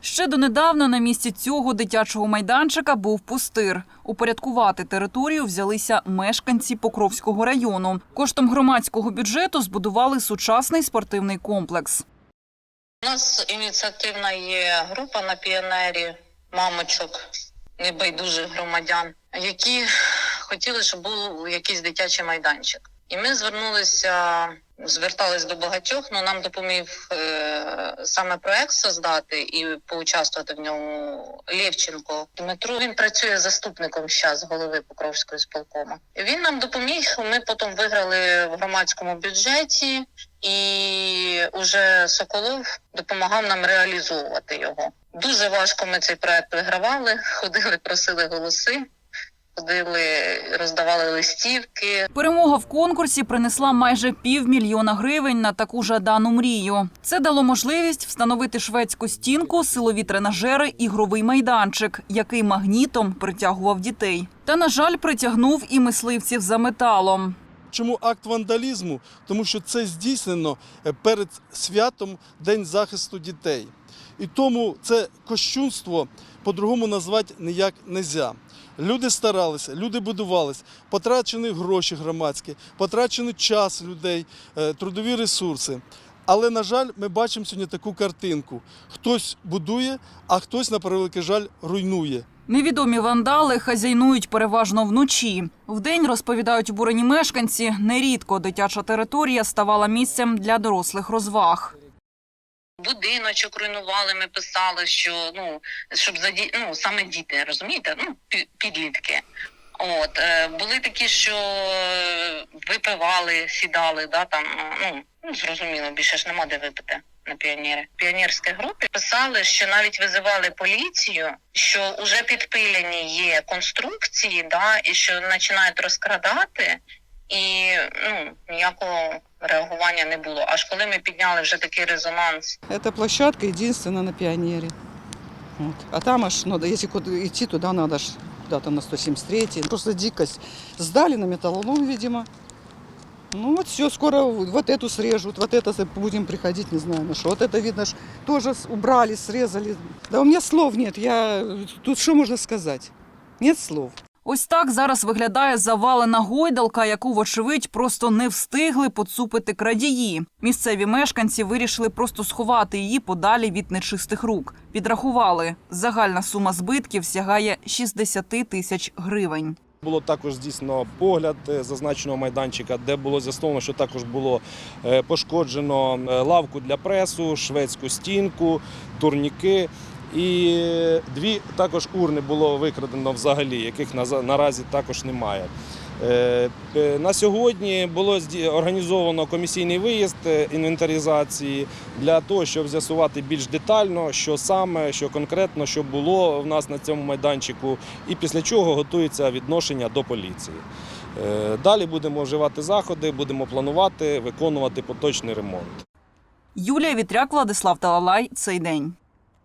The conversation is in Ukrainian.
Ще донедавна на місці цього дитячого майданчика був пустир. Упорядкувати територію взялися мешканці Покровського району. Коштом громадського бюджету збудували сучасний спортивний комплекс. У нас ініціативна є група на піонері мамочок, небайдужих громадян, які хотіли, щоб був якийсь дитячий майданчик. І ми звернулися, звертались до багатьох, але нам допоміг е, саме проект создати і поучаствувати в ньому Лєвченко Дмитро. Він працює заступником зараз голови Покровської сполкому. Він нам допоміг. Ми потім виграли в громадському бюджеті, і уже Соколов допомагав нам реалізовувати його. Дуже важко ми цей проект вигравали. Ходили, просили голоси, ходили, роздавали листівки. Перемога в конкурсі принесла майже півмільйона гривень на таку жадану мрію. Це дало можливість встановити шведську стінку, силові тренажери, ігровий майданчик, який магнітом притягував дітей. Та, на жаль, притягнув і мисливців за металом. Чому акт вандалізму? Тому що це здійснено е, перед святом День захисту дітей. І тому це кощунство по-другому назвати ніяк не можна. Люди старалися, люди будувались, потрачені гроші громадські, потрачений час людей, е, трудові ресурси. Але, на жаль, ми бачимо сьогодні таку картинку: хтось будує, а хтось, на превеликий жаль, руйнує. Невідомі вандали хазяйнують переважно вночі. Вдень розповідають обурені мешканці. Нерідко дитяча територія ставала місцем для дорослих розваг. Будиночок руйнували, ми писали, що ну щоб заді... ну, саме діти, розумієте? Ну, пі- підлітки. От е, були такі, що е, випивали, сідали, да там ну, ну зрозуміло, більше ж нема де випити на піонері. В піонерській групі писали, що навіть визивали поліцію, що вже підпилені є конструкції, да, і що починають розкрадати, і ну ніякого реагування не було. Аж коли ми підняли вже такий резонанс Эта площадка единственная на Пионере. Вот. А там аж, надо, если куда идти, туда надо аж на 173 Просто дикость. Сдали на металлолом, видимо. Ну вот все, скоро вот эту срежут, вот это будем приходить, не знаю на что. Вот это, видно, ж тоже с- убрали, срезали. Да у меня слов нет, я... Тут что можно сказать? Нет слов. Ось так зараз виглядає завалена гойдалка, яку, вочевидь, просто не встигли поцупити крадії. Місцеві мешканці вирішили просто сховати її подалі від нечистих рук. Підрахували, загальна сума збитків сягає 60 тисяч гривень. Було також здійснено погляд е, зазначеного майданчика, де було з'ясовано, що також було е, пошкоджено е, лавку для пресу, шведську стінку, турніки. І дві також урни було викрадено взагалі, яких наразі також немає. Е, е, На сьогодні було організовано комісійний виїзд е, інвентаризації для того, щоб з'ясувати більш детально, що саме, що конкретно, що було в нас на цьому майданчику, і після чого готується відношення до поліції. Далі будемо вживати заходи, будемо планувати, виконувати поточний ремонт. Юлія Вітряк, Владислав Талалай. Цей день.